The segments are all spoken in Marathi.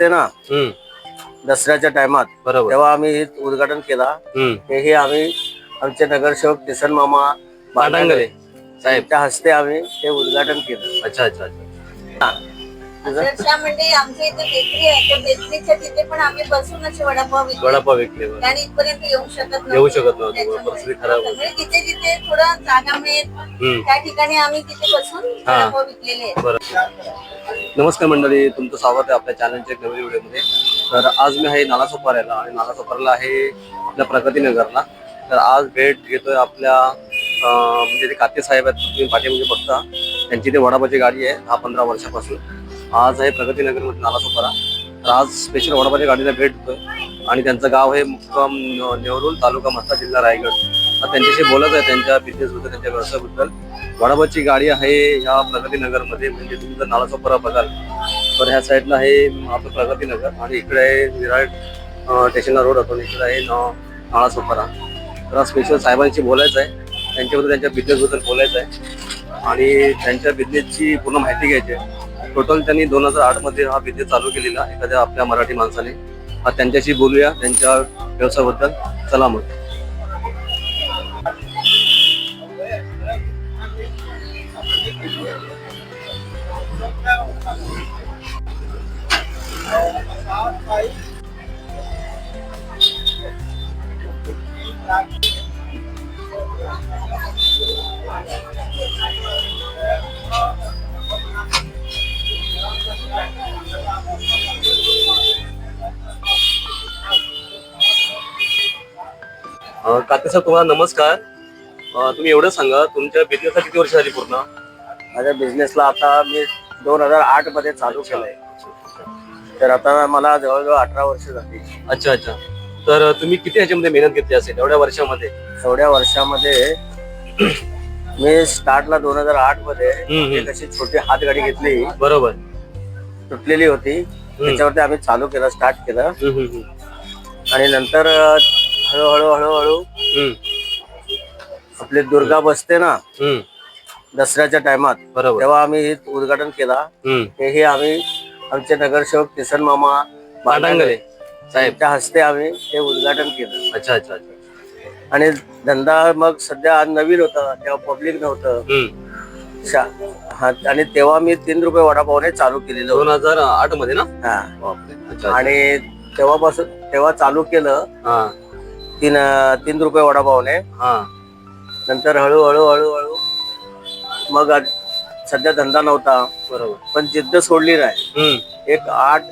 बसते ना दसऱ्याच्या टायमात बरोबर. तेव्हा आम्ही हे उद्घाटन केला. हेही आम्ही आमचे नगरसेवक किसन मामा पाटांगरे साहेब. त्यांच्या हस्ते आम्ही ते उद्घाटन केलं. अच्छा अच्छा अच्छा? अक्षरशः म्हणजे आमच्या इथे बेकरी आहे बेकरीच्या तिथे पण आम्ही बसून असे वडापाव विकतो वडापाव विकले बरं. आणि इथपर्यंत येऊ शकत नव्हतो. येऊ शकत नव्हतो. त्याच्यामुळे. परिस्थिती खराब होती. जिथे जिथे थोडं जागा मिळेल त्या ठिकाणी आम्ही तिथे बसून. वडापाव विकलेले आहेत बरं नमस्कार मंडळी तुमचं स्वागत आहे आपल्या चॅनलच्या एक नवीन व्हिडिओमध्ये तर आज मी आहे नाला सोपाऱ्याला आणि नाला सोपाऱ्याला आहे आपल्या प्रगतीनगरला तर आज भेट घेतोय आपल्या अं, म्हणजे ते काते साहेब आहेत तुम्ही पाठीमध्ये बघता त्यांची ते वडापावची गाडी आहे दहा पंधरा वर्षापासून आज आहे प्रगतीनगरमध्ये नाला नालासोपारा तर आज स्पेशल वडापाच्या गाडीला भेट देतोय आणि त्यांचं गाव हे मुक्काम नेवरून तालुका मस्ता जिल्हा रायगड. तर त्यांच्याशी बोलत आहे त्यांच्या बिझनेसबद्दल त्यांच्या व्यवसायाबद्दल. वडापाची गाडी आहे ह्या प्रगतीनगरमध्ये म्हणजे तुम्ही जर नालासोपारा बघाल तर ह्या साईडला आहे आपलं प्रगतीनगर आणि इकडे आहे विराट स्टेशनला रोड आपण इकडे आहे नाळासोपारा तर स्पेशल साहेबांशी बोलायचं आहे. त्यांच्याबद्दल त्यांच्या बिझनेसबद्दल बोलायचं आहे. आणि त्यांच्या बिझनेसची पूर्ण माहिती घ्यायची आहे. टोटल त्यांनी दोन हजार आठमध्ये हा बिझनेस चालू केलेला एखाद्या आपल्या मराठी माणसाने. हा त्यांच्याशी बोलूया त्यांच्या व्यवसायाबद्दल. चला मग. Bye. काते सर तुम्हाला नमस्कार. अं, तुम्ही एवढं सांगा तुमच्या बिझनेसला किती वर्ष झाली पूर्ण? माझ्या बिझनेसला आता मी दोन हजार आठमध्ये चालू केलंय. तर आता मला जवळजवळ अठरा वर्ष झाली. अच्छा अच्छा. तर तुम्ही किती ह्याच्यामध्ये मेहनत घेतली असेल एवढ्या वर्षामध्ये? एवढ्या वर्षामध्ये मी स्टार्टला दोन हजार आठमध्ये हम्म. एक अशी छोटी हातगाडी घेतली. बरोबर. तुटलेली होती. त्याच्यावरती आम्ही चालू केलं स्टार्ट केलं. हम्म, हम्म, हम्म. आणि नंतर अं, हळूहळू हळूहळू. हम्म, आपली दुर्गा बसते ना हम्म. दसऱ्याच्या टायमात बरोबर. तेव्हा आम्ही हे उद्घाटन केला. हम्म. हेही आम्ही आमचे नगरसेवक किसन मामा पाटांगरे साहेब. त्यांच्या हस्ते आम्ही ते उद्घाटन केलं. अच्छा अच्छा अच्छा. आणि धंदा मग सध्या नवीन होता तेव्हा पब्लिक नव्हतं. हम्म. शा- हा, आणि तेव्हा मी तीन रुपये वडापावने चालू केलेलं दोन हजार आठमध्ये ना? हा. बापरे. अच्छा अच्छा. आणि तेव्हापासून तेव्हा चालू केलं हा. तीन तीन रुपये वडापावने. हा. नंतर हळूहळू हळूहळू. मग आज सध्या धंदा नव्हता. बरोबर. पण जिद्द सोडली नाही. हम्म, एक आठ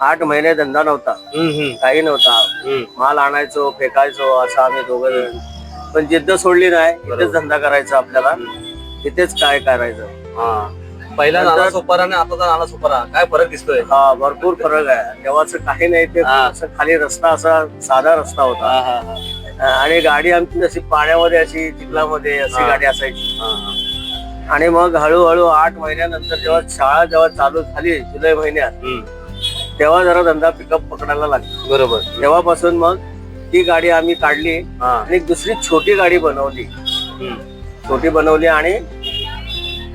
आठ महिने धंदा नव्हता. हम्म, हम्म, काही नव्हता. हम्म. माल आणायचो फेकायचो असं आम्ही दोघं जण. पण जिद्द सोडली नाही. इथेच. धंदा करायचा आपल्याला. इथेच काय करायचं? हा. पहिला नाला सोपारा आणि आताचा नाला सोपारा काय फरक दिसतोय हा भरपूर फरक आहे तेव्हाच काही नाही ते हा. असं खाली रस्ता असा साधा रस्ता होता हा, हा, हा. आणि गाडी आमची अशी पाण्यामध्ये अशी चिखलामध्ये अशी हा. गाडी असायची हा, हा. आणि मग हळूहळू आठ महिन्यानंतर जेव्हा शाळा जेव्हा चालू झाली जुलै महिन्यात हम्म, तेव्हा जरा धंदा पिकअप पकडायला लागला बरोबर तेव्हापासून मग ती गाडी आम्ही काढली हा आणि एक दुसरी छोटी गाडी बनवली हम्म. छोटी बनवली आणि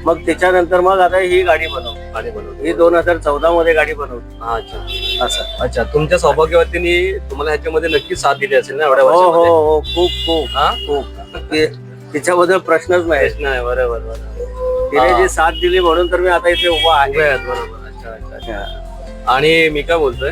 मग त्याच्यानंतर मग आता ही गाडी बनवली गाडी बनवली ही दोन हजार चौदा मध्ये गाडी बनवली हा, अच्छा. असं. अच्छा तुमच्या सौभाग्यवतीने तुम्हाला ह्याच्यामध्ये नक्की साथ दिली असेल ना एवढ्या हो हो वर्षामध्ये? हो खूप खूप. हा? खूप. ते- तिच्याबद्दल प्रश्नच नाही. प्रश्न आहे बरोबर बरोबर. तिने हा. जी साथ दिली म्हणून तर मी आता इथे उभा उभे आहे आहेत, बरोबर. अच्छा अच्छा अच्छा. आणि मी काय बोलतोय?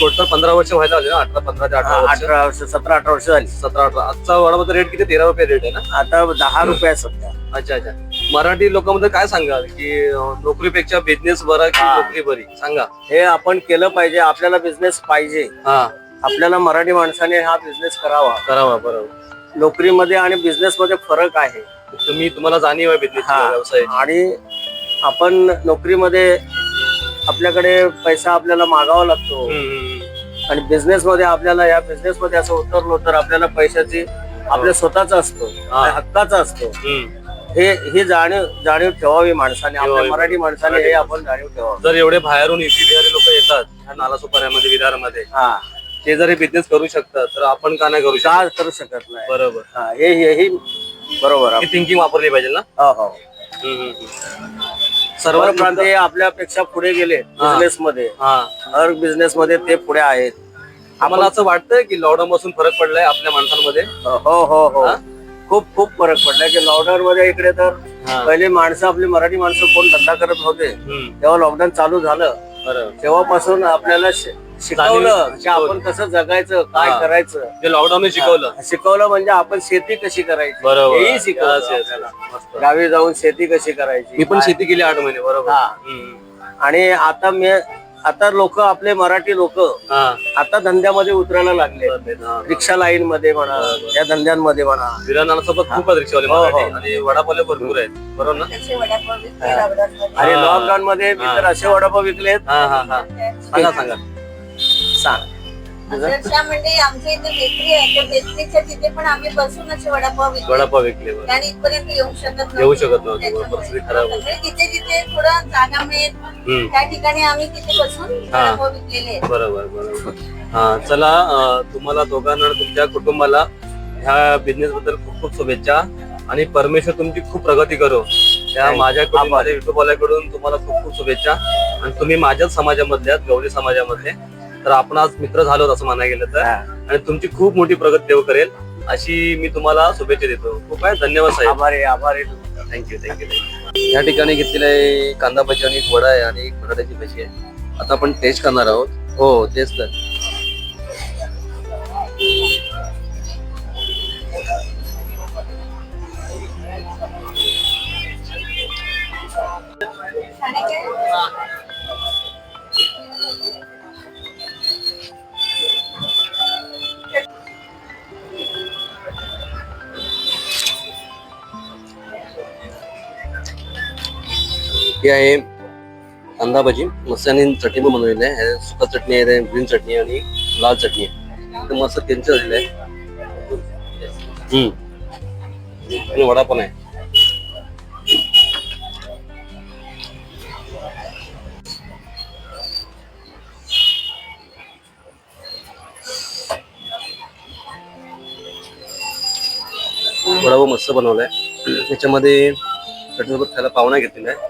टोटल पंधरा वर्ष व्हायला आले ना? अठरा पंधरा ते अठरा वर्ष. अठरा वर्ष सतरा अठरा वर्ष झाली. सतरा अठरा. आजचा वडापावचा रेट किती? तेरा रुपये रेट आहे ना? आता दहा रुपये आहे सध्या. अच्छा अच्छा. मराठी लोकांमध्ये काय सांगाल की अं, नोकरीपेक्षा बिझनेस बरा की हा. नोकरी बरी? सांगा. हे आपण केलं पाहिजे. आपल्याला बिझनेस पाहिजे. हा. आपल्याला मराठी माणसाने हा बिझनेस करावा. करावा बरोबर. नोकरीमध्ये आणि बिझनेस मध्ये फरक आहे. तुम्ही तुम्हाला जाणीव आहे बिझनेस हा. व्यवसाय आणि आपण नोकरीमध्ये आपल्याकडे पैसा आपल्याला मागावा लागतो. आणि बिझनेस मध्ये आपल्याला या बिझनेस मध्ये असं उतरलो तर आपल्याला पैशाची आपल्या स्वतःचा असतो हा. हक्काचा असतो. हे ही जाणीव जाणीव ठेवावी माणसाने आपल्या. मराठी माणसाने हे आपण जाणीव ठेवावं. जर एवढे बाहेरून इथे बिहारी लोक येतात ह्या नाला सुपाऱ्यामध्ये विरारमध्ये हा. ते जर बिझनेस करू शकतात तर आपण का नाही करू का शकत करू शकत नाही? बरोबर. हा, हे हेही बरोबर. ही थिंकिंग वापरली पाहिजे ना? हो हो. सर्व प्रांतीय आपल्यापेक्षा पुढे गेले बिझनेस मध्ये हा. हर बिझनेस मध्ये ते पुढे आहेत. आम्हाला असं वाटतंय की लॉकडाऊन पासून फरक पडलाय आपल्या माणसांमध्ये. हो हो हो. खूप खूप फरक पडलाय. की लॉकडाऊन मध्ये इकडे तर हा. पहिले माणसं आपली मराठी माणसं कोण धंदा करत होते. तेव्हा लॉकडाऊन चालू झालं. तेव्हापासून आपल्याला शिकवलं. की आपण कसं जगायचं काय. करायचं. जे लॉकडाऊन शिकवलं. शिकवलं म्हणजे आपण शेती कशी करायची? बरोबर. हेही Yes, शिकवलं yes, आपल्याला. मस्त. गावी जाऊन शेती कशी करायची? मी पण काय- शेती केली आठ महिने बरोबर. हा. हम्म. आणि आता मी आता लोक आपले मराठी लोक हा. आता धंद्यामध्ये उतरायला लागले. हा. रिक्षा लाईन मध्ये म्हणा या धंद्यांमध्ये म्हणा. विरानासोबत खूप रिक्षावाले हो, हो. मराठी आणि वडापावले भरपूर आहेत. बरोबर ना? तसे वडापाव विकते लॉकडाऊनमध्ये. आणि हा. लॉकडाऊन मध्ये मी तर असे वडापाव विकलेत. हा हा हा. सांगा सांगा. सांग अक्षरशः म्हणजे आमच्या इथे बेकरी आहे बेकरीच्या तिथे पण आम्ही बसून असे वडापाव विकले वडापाव विकले बरं. आणि इथपर्यंत येऊ शकत नव्हतो. येऊ शकत नव्हतो. त्याच्यामुळे. परिस्थिती खराब होती. म्हणजे जिथे थोडं जागा मिळेल. त्या ठिकाणी आम्ही तिथे बसून हा. वडापाव विकलेले आहेत. बरोबर बरोबर हा चला अं, तुम्हाला दोघांना आणि तुमच्या कुटुंबाला ह्या बिझनेस बद्दल खूप खूप शुभेच्छा आणि परमेश्वर तुमची खूप प्रगती करो त्या Thank you. माझ्याकडून माझ्या युट्यूब वाल्याकडून तुम्हाला खूप खूप शुभेच्छा आणि तुम्ही माझ्याच समाजामधले आहात गवळी समाजामधले तर आपण आज मित्र झालो असं म्हणायला गेलं तर. आणि तुमची खूप मोठी प्रगती देव करेल. अशी मी तुम्हाला शुभेच्छा देतो. खूप आहे. धन्यवाद साहेब. आभारी आभारी थँक्यू थँक्यू थँक्यू या ठिकाणी घेतलेलं आहे कांदा भजी आणि एक वडा आहे आणि एक बटाट्याची भजी आहे. आता आपण टेस्ट करणार आहोत. हो तेच तर. हे आहे कांदा भाजी मस्त आणि चटणी पण बनवलेली आहे. सुका चटणी आहे ग्रीन चटणी आणि लाल चटणी आहे. एकदम मस्त त्यांचं झालेलं आहे. हम्म. आणि वडा पण आहे. वडा मस्त बनवलाय. त्याच्यामध्ये चटणीसोबत खायला पाहुणा घेतलेला आहे.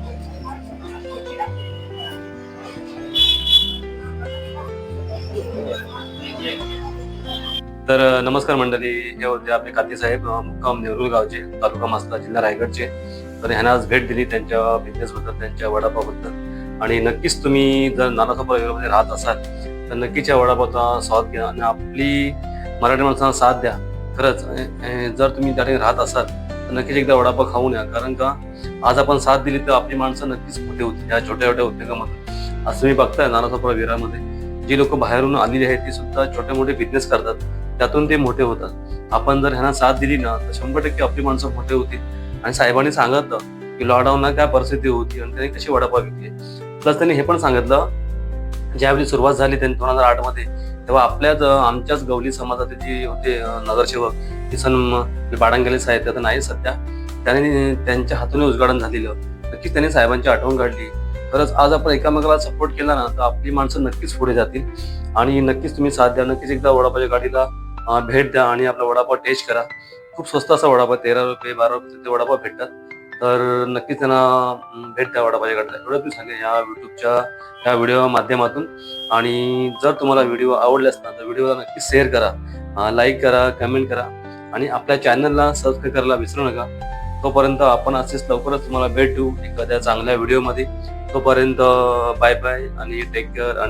तर नमस्कार मंडळी. हे होते आपले काती साहेब मुक्काम नेरुळ गावचे तालुका मास्ता जिल्हा रायगडचे. तर ह्यांना आज भेट दिली त्यांच्या बिझनेसबद्दल त्यांच्या वडापावबद्दल. आणि नक्कीच तुम्ही जर नानासोपा मध्ये राहत असाल तर नक्कीच या वडापावचा स्वाद घ्या आणि आपली मराठी माणसांना साथ द्या. खरंच जर तुम्ही त्या ठिकाणी राहत असाल तर नक्कीच एकदा वडापाव खाऊन या कारण का आज आपण साथ दिली तर आपली माणसं नक्कीच मोठे होती या छोट्या छोट्या उद्योगामध्ये. असं तुम्ही बघताय नानासोपा विरामध्ये जी लोक बाहेरून आलेली आहेत ती सुद्धा छोटे मोठे बिझनेस करतात. त्यातून ते मोठे होतात. आपण जर ह्यांना साथ दिली ना तर शंभर टक्के आपली माणसं मोठे होतील. आणि साहेबांनी सांगितलं की लॉकडाऊनला काय परिस्थिती होती आणि त्यांनी कशी वडापाव घेतली प्लस त्यांनी हे पण सांगितलं ज्यावेळी सुरुवात झाली त्यांनी दोन हजार आठमध्ये तेव्हा आपल्याच आमच्याच गवली समाजाचे जे होते नगरसेवक किसन बाडांगले साहेब त्यात नाही सध्या. त्यांनी त्यांच्या हातून उद्घाटन झालेलं. नक्कीच त्यांनी साहेबांची आठवण काढली खरंच आज आपण एकामेकाला सपोर्ट केला ना तर आपली माणसं नक्कीच पुढे जातील. आणि नक्कीच तुम्ही साथ द्या. नक्कीच एकदा वडापावच्या गाडीला भेट द्या आणि आपला वडापाव टेस्ट करा. खूप स्वस्त असा वडापाव तेरा रुपये बारा रुपये ते वडापाव भेटतात. तर नक्कीच त्यांना भेट द्या वडापावच्या एवढं मी सांगेन या युट्यूबच्या या व्हिडिओ माध्यमातून. आणि जर तुम्हाला व्हिडिओ आवडले ना तर व्हिडिओला नक्की शेअर करा. लाईक करा कमेंट करा. आणि आपल्या चॅनलला सबस्क्राईब करायला विसरू नका. तोपर्यंत आपण असेच लवकरच तुम्हाला भेट देऊ एखाद्या चांगल्या व्हिडिओमध्ये तोपर्यंत बाय बाय आणि टेक केअर आणि